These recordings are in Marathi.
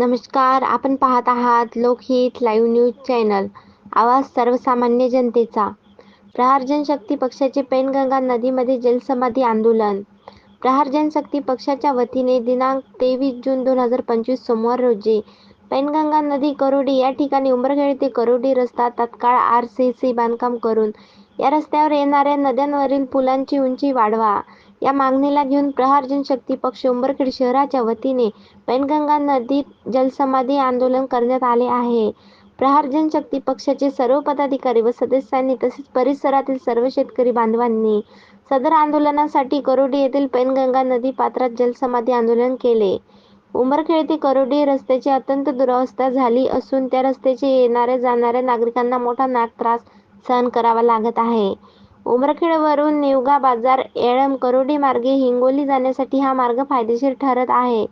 नमस्कार आपण पाहत आहात लोकहित लाईव्ह न्यूज चॅनल आवाज सर्वसामान्य जनतेचा. प्रहार जनशक्ती पक्षाचे पेनगंगा नदीमध्ये जलसमाधी आंदोलन. प्रहार जनशक्ती पक्षाच्या वतीने दिनांक तेवीस जून दोन हजार पंचवीस सोमवार रोजी पेनगंगा नदी करोडी या ठिकाणी उंबरखेड ते करोडी रस्ता तात्काळ आर सी सी बांधकाम करून या रस्त्यावर येणाऱ्या नद्यांवरील पुलांची उंची वाढवा. या मागणीला घेऊन प्रहार जनशक्ती पक्ष उंबरखेड शहराच्या वतीने पेनगंगा नदीत जलसमाधी आंदोलन करण्यात आले आहे. प्रहार जनशक्ती पक्षाचे सर्व पदाधिकारी व सदस्यांनी तसेच परिसरातील सर्व शेतकरी बांधवांनी सदर आंदोलनासाठी करोडी येथील पेनगंगा नदी पात्रात जलसमाधी आंदोलन केले. उंबरखेड ते करोडी रस्त्याची अत्यंत दुरावस्था झाली असून त्या रस्त्याचे येणाऱ्या जाणाऱ्या नागरिकांना मोठा नाग त्रास सहन करावा लागत आहे. उमरखेडवरून निवगा बाजार येळंब करोडी मार्गे हिंगोली जाण्यासाठी हा मार्ग फायदेशीर ठरत आहे.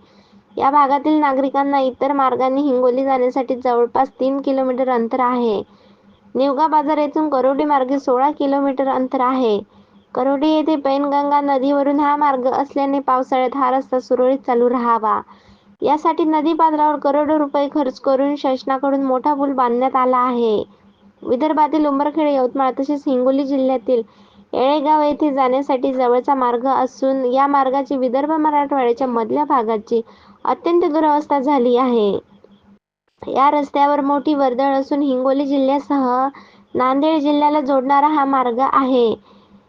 या भागातील नागरिकांना इतर मार्गाने हिंगोली जाण्यासाठी जवळपास तीन किलोमीटर अंतर आहे. निवगा बाजार येथून करोडी मार्गे सोळा किलोमीटर अंतर आहे. करोडी येथे पैनगंगा नदीवरून हा मार्ग असल्याने पावसाळ्यात हा रस्ता सुरळीत चालू राहावा. यासाठी नदी पात्रावर करोडो रुपये खर्च करून शासनाकडून मोठा पूल बांधण्यात आला आहे. विदर्भातील उंबरखेड यवतमाळ तसेच हिंगोली जिल्ह्यातील येळेगाव येथे जाण्यासाठी जवळचा मार्ग असून या मार्गाची विदर्भ मराठवाड्याच्या मधल्या भागाची अत्यंत दुरवस्था झाली आहे. या रस्त्यावर मोठी वर्दळ असून हिंगोली जिल्ह्यासह नांदेड जिल्ह्याला जोडणारा हा मार्ग आहे.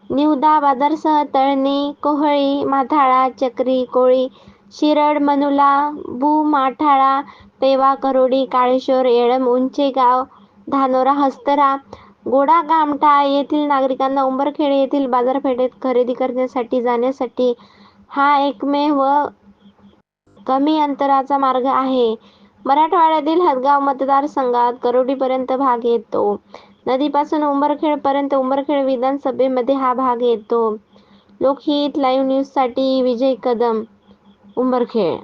निवदा बाजारसह तळणी कोहळी माथाळा चक्री कोळी शिरड मनुला भू माठाळा पेवा करोडी काळेश्वर येळंब उंचेगाव धानोरा हस्तरा गोडा गामठा येथील नागरिकांना उंबरखेड येथील बाजारपेठेत खरेदी करण्यासाठी जाण्यासाठी हा एकमेव कमी अंतराचा मार्ग आहे. मराठवाड्यातील हदगाव मतदारसंघात करोडीपर्यंत भाग येतो. नदीपासून उंबरखेडपर्यंत उंबरखेड विधानसभेमध्ये हा भाग येतो. लोकहित लाईव्ह न्यूजसाठी विजय कदम उंबरखेड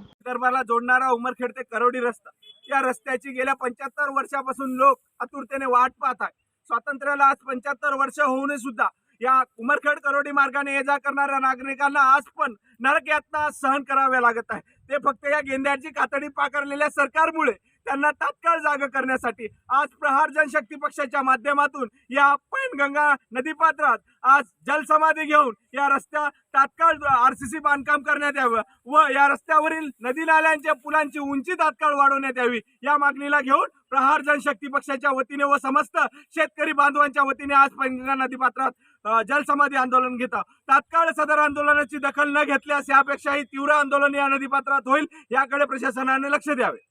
विदर्भाला जोडणारा उमरखेड ते करोडी रस्ता. या रस्त्याची गेल्या पंच्याहत्तर वर्षापासून लोक आतुरतेने वाट पाहत आहे स्वातंत्र्याला आज पंच्याहत्तर वर्ष होऊन सुद्धा या उमरखेड करोडी मार्गाने ये जा करणाऱ्या नागरिकांना आज पण नरक यातना सहन कराव्या लागत आहे. ते फक्त या गेंद्याची कातडी पाकारलेल्या सरकारमुळे त्यांना तात्काळ जाग करण्यासाठी आज प्रहार जनशक्ती पक्षाच्या माध्यमातून या पैनगंगा नदीपात्रात आज जलसमाधी घेऊन या रस्त्या तात्काळ आर सी सी बांधकाम करण्यात यावं व या रस्त्यावरील नदी नाल्यांच्या पुलांची उंची तात्काळ वाढवण्यात यावी या मागणीला घेऊन प्रहार जनशक्ती पक्षाच्या वतीने व समस्त शेतकरी बांधवांच्या वतीने आज पैनगंगा नदीपात्रात जलसमाधी आंदोलन घेता. तात्काळ सदर आंदोलनाची दखल न घेतल्यास यापेक्षाही तीव्र आंदोलन या नदीपात्रात होईल याकडे प्रशासनाने लक्ष द्यावे.